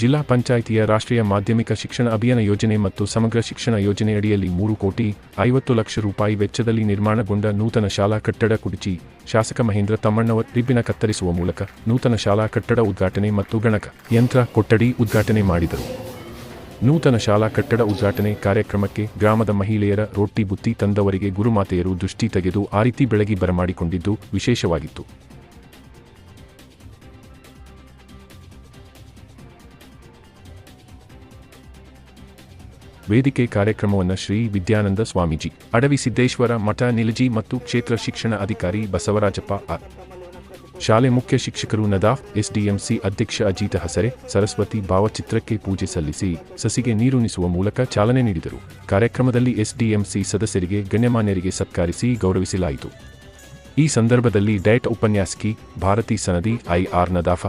ಜಿಲ್ಲಾ ಪಂಚಾಯಿತಿಯ ರಾಷ್ಟ್ರೀಯ ಮಾಧ್ಯಮಿಕ ಶಿಕ್ಷಣ ಅಭಿಯಾನ ಯೋಜನೆ ಮತ್ತು ಸಮಗ್ರ ಶಿಕ್ಷಣ ಯೋಜನೆಯಡಿಯಲ್ಲಿ ಮೂರು ಕೋಟಿ ಐವತ್ತು ಲಕ್ಷ ರೂಪಾಯಿ ವೆಚ್ಚದಲ್ಲಿ ನಿರ್ಮಾಣಗೊಂಡ ನೂತನ ಶಾಲಾ ಕಟ್ಟಡ ಕುಡಿಚಿ ಶಾಸಕ ಮಹೇಂದ್ರ ತಮ್ಮಣ್ಣವರ್ ರಿಬ್ಬಿನ ಕತ್ತರಿಸುವ ಮೂಲಕ ನೂತನ ಶಾಲಾ ಕಟ್ಟಡ ಉದ್ಘಾಟನೆ ಮತ್ತು ಗಣಕ ಯಂತ್ರ ಕೊಠಡಿ ಉದ್ಘಾಟನೆ ಮಾಡಿದರು. ನೂತನ ಶಾಲಾ ಕಟ್ಟಡ ಉದ್ಘಾಟನೆ ಕಾರ್ಯಕ್ರಮಕ್ಕೆ ಗ್ರಾಮದ ಮಹಿಳೆಯರ ರೊಟ್ಟಿ ಬುತ್ತಿ ತಂದವರಿಗೆ ಗುರುಮಾತೆಯರು ದೃಷ್ಟಿ ತೆಗೆದು ಆ ರೀತಿ ಬೆಳಗಿ ಬರಮಾಡಿಕೊಂಡಿದ್ದು ವಿಶೇಷವಾಗಿತ್ತು. ವೇದಿಕೆ ಕಾರ್ಯಕ್ರಮವನ್ನು ಶ್ರೀ ವಿದ್ಯಾನಂದ ಸ್ವಾಮೀಜಿ, ಅಡವಿ ಸಿದ್ದೇಶ್ವರ ಮಠ ನಿಲಜಿ ಮತ್ತು ಕ್ಷೇತ್ರ ಶಿಕ್ಷಣ ಅಧಿಕಾರಿ ಬಸವರಾಜಪ್ಪ ಆರ್ ಶಾಲೆ ಮುಖ್ಯ ಶಿಕ್ಷಕರು ನದಾಫ್, ಎಸ್ಡಿಎಂಸಿ ಅಧ್ಯಕ್ಷ ಅಜಿತ ಹಸರೆ, ಸರಸ್ವತಿ ಭಾವಚಿತ್ರಕ್ಕೆ ಪೂಜೆ ಸಲ್ಲಿಸಿ ಸಸಿಗೆ ನೀರುಣಿಸುವ ಮೂಲಕ ಚಾಲನೆ ನೀಡಿದರು. ಕಾರ್ಯಕ್ರಮದಲ್ಲಿ ಎಸ್ಡಿಎಂಸಿ ಸದಸ್ಯರಿಗೆ ಗಣ್ಯಮಾನ್ಯರಿಗೆ ಸತ್ಕರಿಸಿ ಗೌರವಿಸಲಾಯಿತು. ಈ ಸಂದರ್ಭದಲ್ಲಿ ಡಯಟ್ ಉಪನ್ಯಾಸಕಿ ಭಾರತಿ ಸನದಿ ಐಆರ್ ನದಾಫ.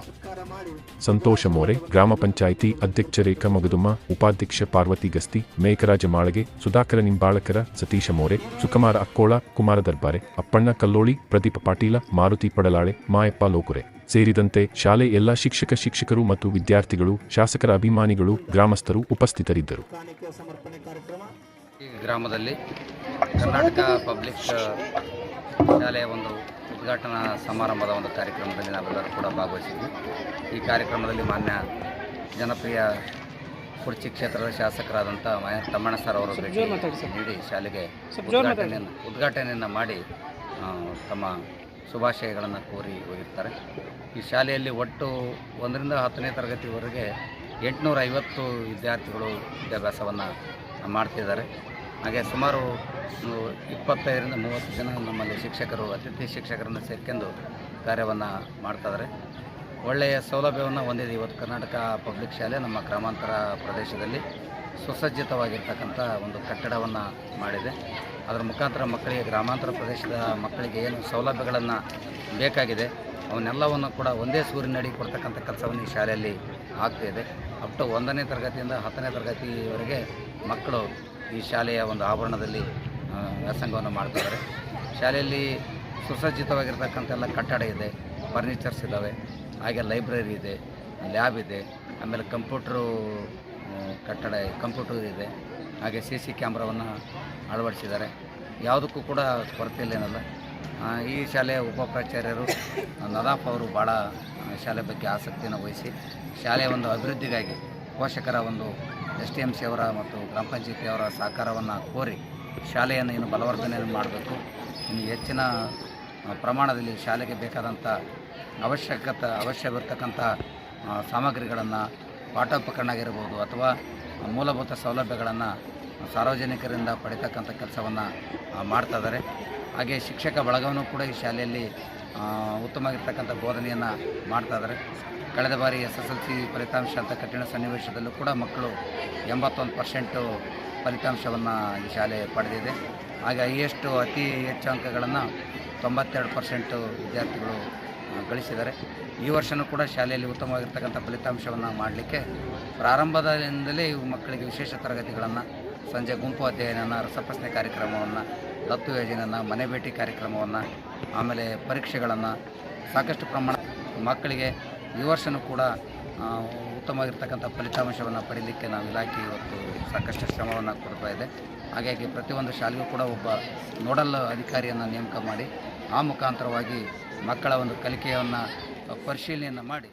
ಸಂತೋಷ ಮೋರೆ, ಗ್ರಾಮ ಪಂಚಾಯಿತಿ ಅಧ್ಯಕ್ಷ ರೇಖಾ ಮಗದುಮ್ಮ, ಉಪಾಧ್ಯಕ್ಷ ಪಾರ್ವತಿ ಗಸ್ತಿ, ಮೇಕರಾಜ ಮಾಳಗೆ, ಸುಧಾಕರ ನಿಂಬಾಳಕರ ಸತೀಶ ಮೋರೆ, ಸುಕುಮಾರ ಅಕ್ಕೋಳ, ಕುಮಾರ ದರ್ಬಾರೆ, ಅಪ್ಪಣ್ಣ ಕಲ್ಲೋಳಿ, ಪ್ರದೀಪ ಪಾಟೀಲ, ಮಾರುತಿ ಪಡಲಾಳೆ, ಮಾಯಪ್ಪ ಲೋಕುರೆ. ಸೇರಿದಂತೆ ಶಾಲೆ ಎಲ್ಲ ಶಿಕ್ಷಕ ಶಿಕ್ಷಕರು ಮತ್ತು ವಿದ್ಯಾರ್ಥಿಗಳು, ಶಾಸಕರ ಅಭಿಮಾನಿಗಳು, ಗ್ರಾಮಸ್ಥರು ಉಪಸ್ಥಿತರಿದ್ದರು. ಗ್ರಾಮದಲ್ಲಿ ಕರ್ನಾಟಕ ಪಬ್ಲಿಕ್ ಶಾಲೆಯ ಒಂದು ಉದ್ಘಾಟನಾ ಸಮಾರಂಭದ ಒಂದು ಕಾರ್ಯಕ್ರಮದಲ್ಲಿ ನಾವೆಲ್ಲರೂ ಕೂಡ ಭಾಗವಹಿಸಿದ್ವಿ. ಈ ಕಾರ್ಯಕ್ರಮದಲ್ಲಿ ಮಾನ್ಯ ಜನಪ್ರಿಯ ಕುರ್ಚಿ ಕ್ಷೇತ್ರದ ಶಾಸಕರಾದಂಥ ಮಯ ತಮ್ಮಣ್ಣ ಸರ್ ಅವರು ಭೇಟಿ ನೀಡಿ ಶಾಲೆಗೆ ಉದ್ಘಾಟನೆಯನ್ನು ಉದ್ಘಾಟನೆಯನ್ನು ಮಾಡಿ ತಮ್ಮ ಶುಭಾಶಯಗಳನ್ನು ಕೋರಿ ಹೋಗಿರ್ತಾರೆ. ಈ ಶಾಲೆಯಲ್ಲಿ ಒಟ್ಟು ಒಂದರಿಂದ ಹತ್ತನೇ ತರಗತಿವರೆಗೆ ಎಂಟುನೂರ ಐವತ್ತು ವಿದ್ಯಾರ್ಥಿಗಳು ವಿದ್ಯಾಭ್ಯಾಸವನ್ನು ಮಾಡ್ತಿದ್ದಾರೆ. ಹಾಗೆ ಸುಮಾರು ಇಪ್ಪತ್ತೈದರಿಂದ ಮೂವತ್ತು ಜನ ನಮ್ಮಲ್ಲಿ ಶಿಕ್ಷಕರು, ಅತಿಥಿ ಶಿಕ್ಷಕರನ್ನು ಸೇರ್ಕೊಂಡು ಕಾರ್ಯವನ್ನು ಮಾಡ್ತಾಯಿದ್ದಾರೆ ಒಳ್ಳೆಯ ಸೌಲಭ್ಯವನ್ನು ಹೊಂದಿದೆ ಇವತ್ತು ಕರ್ನಾಟಕ ಪಬ್ಲಿಕ್ ಶಾಲೆ, ನಮ್ಮ ಗ್ರಾಮಾಂತರ ಪ್ರದೇಶದಲ್ಲಿ. ಸುಸಜ್ಜಿತವಾಗಿರ್ತಕ್ಕಂಥ ಒಂದು ಕಟ್ಟಡವನ್ನು ಮಾಡಿದೆ. ಅದರ ಮುಖಾಂತರ ಮಕ್ಕಳಿಗೆ, ಗ್ರಾಮಾಂತರ ಪ್ರದೇಶದ ಮಕ್ಕಳಿಗೆ ಏನು ಸೌಲಭ್ಯಗಳನ್ನು ಬೇಕಾಗಿದೆ, ಅವನ್ನೆಲ್ಲವನ್ನು ಕೂಡ ಒಂದೇ ಸೂರಿನಡಿ ಕೊಡ್ತಕ್ಕಂಥ ಕೆಲಸವನ್ನು ಈ ಶಾಲೆಯಲ್ಲಿ ಆಗ್ತಾಯಿದೆ ಅಪ್ ಟು ಒಂದನೇ ತರಗತಿಯಿಂದ ಹತ್ತನೇ ತರಗತಿವರೆಗೆ ಮಕ್ಕಳು ಈ ಶಾಲೆಯ ಒಂದು ಆವರಣದಲ್ಲಿ ವ್ಯಾಸಂಗವನ್ನು ಮಾಡ್ತಿದ್ದಾರೆ. ಶಾಲೆಯಲ್ಲಿ ಸುಸಜ್ಜಿತವಾಗಿರ್ತಕ್ಕಂಥ ಎಲ್ಲ ಕಟ್ಟಡ ಇದೆ ಫರ್ನಿಚರ್ಸ್ ಇದ್ದಾವೆ, ಹಾಗೆ ಲೈಬ್ರರಿ ಇದೆ, ಲ್ಯಾಬ್ ಇದೆ, ಆಮೇಲೆ ಕಂಪ್ಯೂಟ್ರು ಕಟ್ಟಡ, ಕಂಪ್ಯೂಟರ್ ಇದೆ, ಹಾಗೆ ಸಿ ಸಿ ಕ್ಯಾಮ್ರಾವನ್ನು ಅಳವಡಿಸಿದ್ದಾರೆ. ಯಾವುದಕ್ಕೂ ಕೂಡ ಕೊರತೆ ಇಲ್ಲೇನಲ್ಲ. ಈ ಶಾಲೆಯ ಉಪ ಪ್ರಾಚಾರ್ಯರು ನದಾಫ್ ಅವರು ಭಾಳ ಶಾಲೆ ಬಗ್ಗೆ ಆಸಕ್ತಿಯನ್ನು ವಹಿಸಿ, ಶಾಲೆಯ ಒಂದು ಅಭಿವೃದ್ಧಿಗಾಗಿ ಪೋಷಕರ ಒಂದು ಎಸ್ ಟಿ ಎಂ ಸಿ ಅವರ ಮತ್ತು ಗ್ರಾಮ ಪಂಚಾಯತಿಯವರ ಸಹಕಾರವನ್ನು ಕೋರಿ ಶಾಲೆಯನ್ನು ಇನ್ನು ಬಲವರ್ಧನೆಯನ್ನು ಮಾಡಬೇಕು. ಇನ್ನು ಹೆಚ್ಚಿನ ಪ್ರಮಾಣದಲ್ಲಿ ಶಾಲೆಗೆ ಬೇಕಾದಂಥ ಅವಶ್ಯಕತೆ ಅವಶ್ಯವಿರ್ತಕ್ಕಂಥ ಸಾಮಗ್ರಿಗಳನ್ನು ಪಾಠೋಪಕರಣ ಆಗಿರ್ಬೋದು ಅಥವಾ ಮೂಲಭೂತ ಸೌಲಭ್ಯಗಳನ್ನು ಸಾರ್ವಜನಿಕರಿಂದ ಪಡಿತಕ್ಕಂಥ ಕೆಲಸವನ್ನು ಮಾಡ್ತಾ ಇದ್ದಾರೆ ಹಾಗೆ ಶಿಕ್ಷಕ ಬಳಗವನ್ನು ಕೂಡ ಈ ಶಾಲೆಯಲ್ಲಿ ಉತ್ತಮವಾಗಿರ್ತಕ್ಕಂಥ ಬೋಧನೆಯನ್ನು ಮಾಡ್ತಾ ಇದ್ದಾರೆ ಕಳೆದ ಬಾರಿ ಎಸ್ ಎಸ್ ಎಲ್ ಸಿ ಫಲಿತಾಂಶ ಅಂತ ಕಠಿಣ ಸನ್ನಿವೇಶದಲ್ಲೂ ಕೂಡ ಮಕ್ಕಳು ಎಂಬತ್ತೊಂದು ಪರ್ಸೆಂಟು ಫಲಿತಾಂಶವನ್ನು ಈ ಶಾಲೆ ಪಡೆದಿದೆ. ಹಾಗೆ ಹೈಯೆಸ್ಟು ಅತಿ ಹೆಚ್ಚು ಅಂಕಗಳನ್ನು ತೊಂಬತ್ತೆರಡು ಪರ್ಸೆಂಟು ವಿದ್ಯಾರ್ಥಿಗಳು ಗಳಿಸಿದ್ದಾರೆ. ಈ ವರ್ಷವೂ ಕೂಡ ಶಾಲೆಯಲ್ಲಿ ಉತ್ತಮವಾಗಿರ್ತಕ್ಕಂಥ ಫಲಿತಾಂಶವನ್ನು ಮಾಡಲಿಕ್ಕೆ ಪ್ರಾರಂಭದಿಂದಲೇ ಇವು ಮಕ್ಕಳಿಗೆ ವಿಶೇಷ ತರಗತಿಗಳನ್ನು, ಸಂಜೆ ಗುಂಪು ಅಧ್ಯಯನ ರಸಪ್ರಶ್ನೆ ಕಾರ್ಯಕ್ರಮವನ್ನು, ದತ್ತು ಯೋಜನೆಯನ್ನು, ಮನೆ ಭೇಟಿ ಕಾರ್ಯಕ್ರಮವನ್ನು, ಆಮೇಲೆ ಪರೀಕ್ಷೆಗಳನ್ನು ಸಾಕಷ್ಟು ಪ್ರಮಾಣ ಮಕ್ಕಳಿಗೆ ಈ ವರ್ಷವೂ ಕೂಡ ಉತ್ತಮವಾಗಿರ್ತಕ್ಕಂಥ ಫಲಿತಾಂಶವನ್ನು ಪಡೀಲಿಕ್ಕೆ ನಾವು ಇಲಾಖೆ ಇವತ್ತು ಸಾಕಷ್ಟು ಶ್ರಮವನ್ನು ಕೊಡ್ತಾ ಇದೆ. ಹಾಗಾಗಿ ಪ್ರತಿಯೊಂದು ಶಾಲೆಗೂ ಕೂಡ ಒಬ್ಬ ನೋಡಲ್ ಅಧಿಕಾರಿಯನ್ನು ನೇಮಕ ಮಾಡಿ, ಆ ಮುಖಾಂತರವಾಗಿ ಮಕ್ಕಳ ಒಂದು ಕಲಿಕೆಯನ್ನು ಪರಿಶೀಲನೆಯನ್ನು ಮಾಡಿ.